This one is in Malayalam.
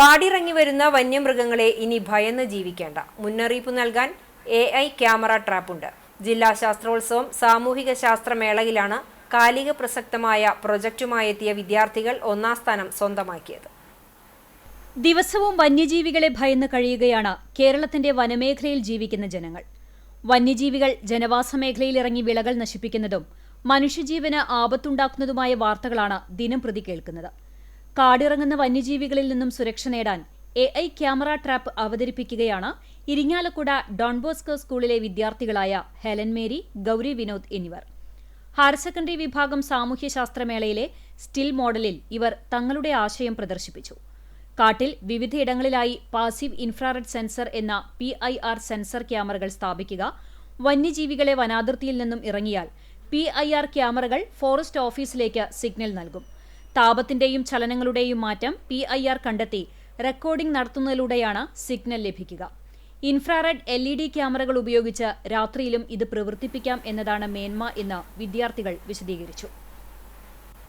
കാടിറങ്ങി വരുന്ന വന്യമൃഗങ്ങളെ ഇനി ഭയന്ന് ജീവിക്കേണ്ട. മുന്നറിയിപ്പ് നൽകാൻ എ ഐ ക്യാമറ ട്രാപ്പുണ്ട്. ജില്ലാ ശാസ്ത്രോത്സവം സാമൂഹിക ശാസ്ത്രമേളയിലാണ് കാലിക പ്രസക്തമായ പ്രൊജക്റ്റുമായെത്തിയ വിദ്യാർത്ഥികൾ ഒന്നാം സ്ഥാനം സ്വന്തമാക്കിയത്. ദിവസവും വന്യജീവികളെ ഭയന്ന് കഴിയുകയാണ് കേരളത്തിന്റെ വനമേഖലയിൽ ജീവിക്കുന്ന ജനങ്ങൾ. വന്യജീവികൾ ജനവാസ മേഖലയിൽ ഇറങ്ങി വിളകൾ നശിപ്പിക്കുന്നതും മനുഷ്യജീവന് ആപത്തുണ്ടാക്കുന്നതുമായ വാർത്തകളാണ് ദിനം പ്രതി കേൾക്കുന്നത്. കാടിറങ്ങുന്ന വന്യജീവികളിൽ നിന്നും സുരക്ഷ നേടാൻ എ ഐ ക്യാമറ ട്രാപ്പ് അവതരിപ്പിക്കുകയാണ് ഇരിങ്ങാലക്കുട ഡോൺബോസ്കോ സ്കൂളിലെ വിദ്യാർത്ഥികളായ ഹെലൻ മേരി ഗൌരി വിനോദ് എന്നിവർ. ഹയർ സെക്കൻഡറി വിഭാഗം സാമൂഹ്യശാസ്ത്രമേളയിലെ സ്റ്റിൽ മോഡലിൽ ഇവർ തങ്ങളുടെ ആശയം പ്രദർശിപ്പിച്ചു. കാട്ടിൽ വിവിധയിടങ്ങളിലായി പാസീവ് ഇൻഫ്രാറെഡ് സെൻസർ എന്ന പി ഐ ആർ സെൻസർ ക്യാമറകൾ സ്ഥാപിക്കുക വന്യജീവികളെ വനാതിർത്തിയിൽ നിന്നും ഇറങ്ങിയാൽ പി ഐ ആർ ക്യാമറകൾ ഫോറസ്റ്റ് ഓഫീസിലേക്ക് സിഗ്നൽ നൽകും. താപത്തിന്റെയും ചലനങ്ങളുടെയും മാറ്റം പി ഐ ആർ കണ്ടെത്തി റെക്കോർഡിംഗ് നടത്തുന്നതിലൂടെയാണ് സിഗ്നൽ ലഭിക്കുക. ഇൻഫ്രാറെഡ് എൽ ഇ ഡി ക്യാമറകൾ ഉപയോഗിച്ച് രാത്രിയിലും ഇത് പ്രവർത്തിപ്പിക്കാം എന്നതാണ് മേന്മ എന്ന് വിദ്യാർത്ഥികൾ വിശദീകരിച്ചു.